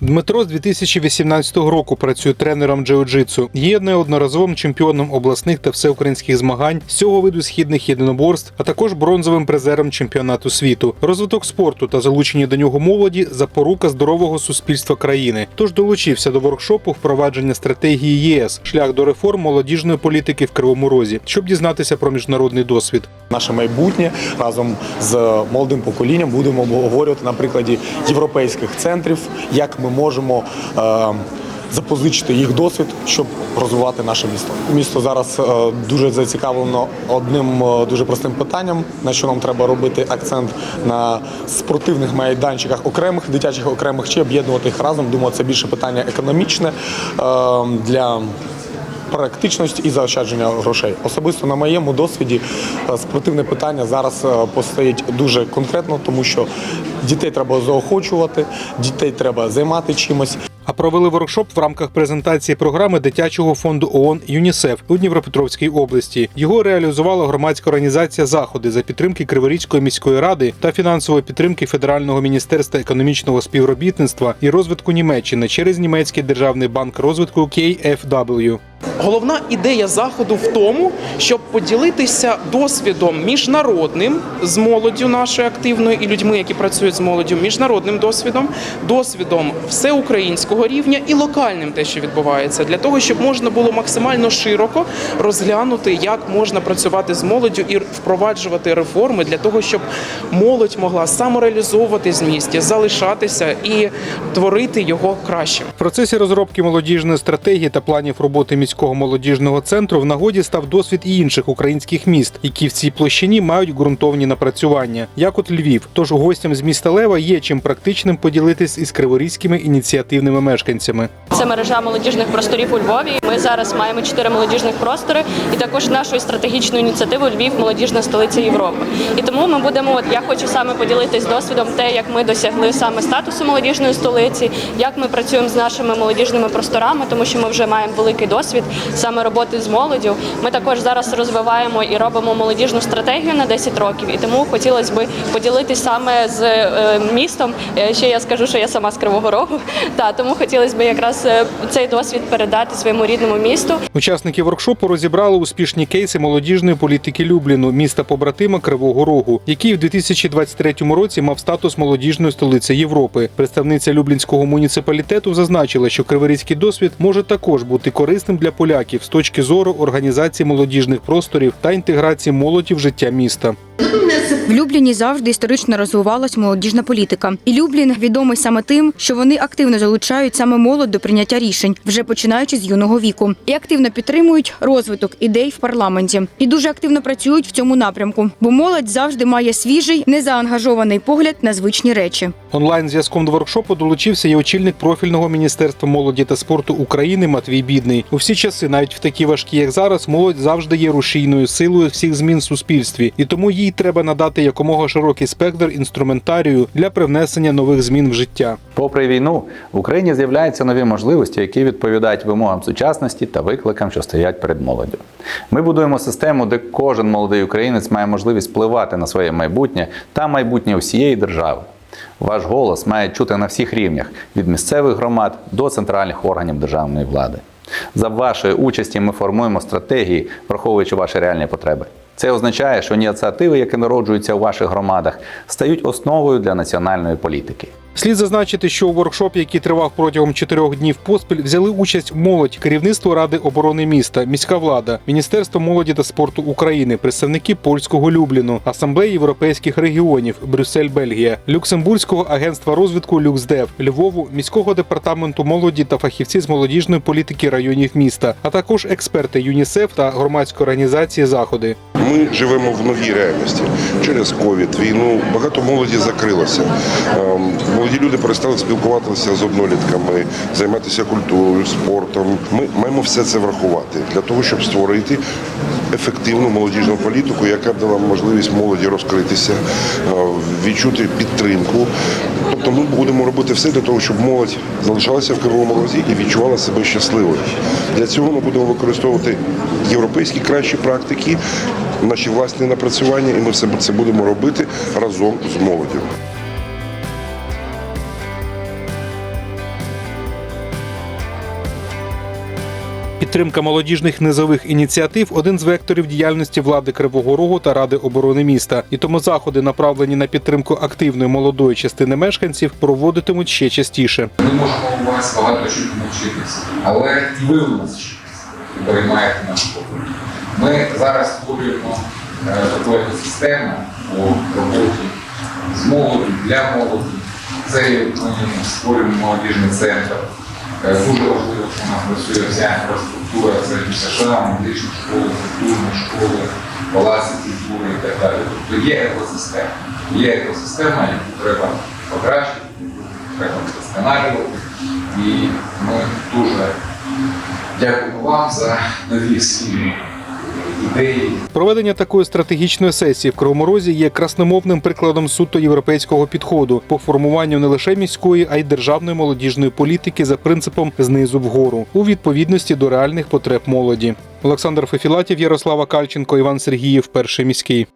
Дмитро з 2018 року працює тренером джиу-джитсу. Є неодноразовим чемпіоном обласних та всеукраїнських змагань з цього виду східних єдиноборств, а також бронзовим призером чемпіонату світу. Розвиток спорту та залучення до нього молоді запорука здорового суспільства країни. Тож долучився до воркшопу впровадження стратегії ЄС шлях до реформ молодіжної політики в Кривому Розі, щоб дізнатися про міжнародний досвід. Наше майбутнє разом з молодим поколінням будемо обговорювати на прикладі європейських центрів, як ми можемо е, запозичити їх досвід, щоб розвивати наше місто. Місто зараз е, дуже зацікавлено одним е, дуже простим питанням, на що нам треба робити акцент на спортивних майданчиках окремих дитячих окремих чи об'єднувати їх разом. Думаю, це більше питання економічне е, для практичності і заощадження грошей. Особисто на моєму досвіді е, спортивне питання зараз е, постоїть дуже конкретно, тому що дітей треба заохочувати, дітей треба займати чимось. А провели воркшоп в рамках презентації програми дитячого фонду ООН ЮНІСЕФ у Дніпропетровській області. Його реалізувала громадська організація Заходи за підтримки Криворізької міської ради та фінансової підтримки Федерального міністерства економічного співробітництва і розвитку Німеччини через німецький державний банк розвитку KFW. Головна ідея заходу в тому, щоб поділитися досвідом міжнародним з молоддю нашою активною і людьми, які працюють з молоддю, міжнародним досвідом, досвідом всеукраїнського рівня і локальним, те, що відбувається, для того, щоб можна було максимально широко розглянути, як можна працювати з молоддю і впроваджувати реформи для того, щоб молодь могла самореалізовуватись в місті, залишатися і творити його кращим. В процесі розробки молодіжної стратегії та планів роботи міського молодіжного центру в нагоді став досвід і інших українських міст, які в цій площині мають ґрунтовні напрацювання, як от Львів. Тож гостям з міста Лева є чим практичним поділитись із криворізькими ініціативними мешканцями. Це мережа молодіжних просторів у Львові. Ми зараз маємо чотири молодіжних простори, і також нашою стратегічною ініціативою Львів молодіжна столиця Європи. І тому ми будемо. От я хочу саме поділитись досвідом, те, як ми досягли саме статусу молодіжної столиці, як ми працюємо з нашими молодіжними просторами, тому що ми вже маємо великий досвід саме роботи з молоддю. Ми також зараз розвиваємо і робимо молодіжну стратегію на 10 років. І тому хотілося б поділитись саме з е, містом. Е, Ще я скажу, що я сама з Кривого Рогу. Та тому хотілося б якраз е, цей досвід передати своєму рідному місту. Учасники воркшопу розібрали успішні кейси молодіжної політики Любліну, міста побратима Кривого Рогу, який в 2023 році мав статус молодіжної столиці Європи. Представниця Люблінського муніципалітету зазначила, що криворізький досвід може також бути корисним для поляків з точки зору організації молодіжних просторів та інтеграції молоді в життя міста. В Любліні завжди історично розвивалась молодіжна політика. І Люблін відомий саме тим, що вони активно залучають саме молодь до прийняття рішень, вже починаючи з юного віку, і активно підтримують розвиток ідей в парламенті. І дуже активно працюють в цьому напрямку, бо молодь завжди має свіжий, незаангажований погляд на звичні речі. Онлайн зв'язком до воркшопу долучився і очільник профільного міністерства молоді та спорту України Матвій Бідний. У всі часи, навіть в такі важкі, як зараз, молодь завжди є рушійною силою всіх змін в суспільстві, і тому їй треба надати якомога широкий спектр інструментарію для привнесення нових змін в життя. Попри війну, в Україні з'являються нові можливості, які відповідають вимогам сучасності та викликам, що стоять перед молоддю. Ми будуємо систему, де кожен молодий українець має можливість впливати на своє майбутнє та майбутнє всієї держави. Ваш голос має чути на всіх рівнях від місцевих громад до центральних органів державної влади. За вашої участі ми формуємо стратегії, враховуючи ваші реальні потреби. Це означає, що ініціативи, які народжуються у ваших громадах, стають основою для національної політики. Слід зазначити, що у воркшопі, який тривав протягом чотирьох днів поспіль, взяли участь молодь, керівництво Ради оборони міста, міська влада, Міністерство молоді та спорту України, представники польського Любліну, асамблеї європейських регіонів, Брюссель, Бельгія, Люксембурзького агентства розвитку Люксдев, Львову, міського департаменту молоді та фахівці з молодіжної політики районів міста, а також експерти ЮНІСЕФ та громадської організації Заходи. Ми живемо в новій реальності через ковід, війну. Багато молоді закрилося. Молоді люди перестали спілкуватися з однолітками, займатися культурою, спортом. Ми маємо все це врахувати для того, щоб створити ефективну молодіжну політику, яка б дала можливість молоді розкритися, е, відчути підтримку. Тобто ми будемо робити все для того, щоб молодь залишалася в Кривому Розі і відчувала себе щасливою. Для цього ми будемо використовувати європейські кращі практики, наші власні напрацювання, і ми все це будемо робити разом з молоддю. Підтримка молодіжних низових ініціатив один з векторів діяльності влади Кривого Рогу та Ради оборони міста. І тому заходи, направлені на підтримку активної молодої частини мешканців, проводитимуть ще частіше. Ми можемо у вас багато чому навчитися, але і ви у нас вчитесь і наш погляд. Ми зараз створюємо е, таку екосистему по роботі з молоді, для молоді. Це ми створюємо молодіжний центр. Е, Дуже важливо, що у працює вся інфраструктура, це США, медичні школи, культурні школи, палаці культури і так далі. Тобто є екосистема. Є екосистема, яку треба покращити, треба вдосконалювати. І ми дуже дякуємо вам за нові спільні Проведення такої стратегічної сесії в Кривому Розі є красномовним прикладом суто європейського підходу по формуванню не лише міської, а й державної молодіжної політики за принципом знизу вгору у відповідності до реальних потреб молоді. Олександр Фефілатів, Ярослава Кальченко, Іван Сергіїв, перший міський.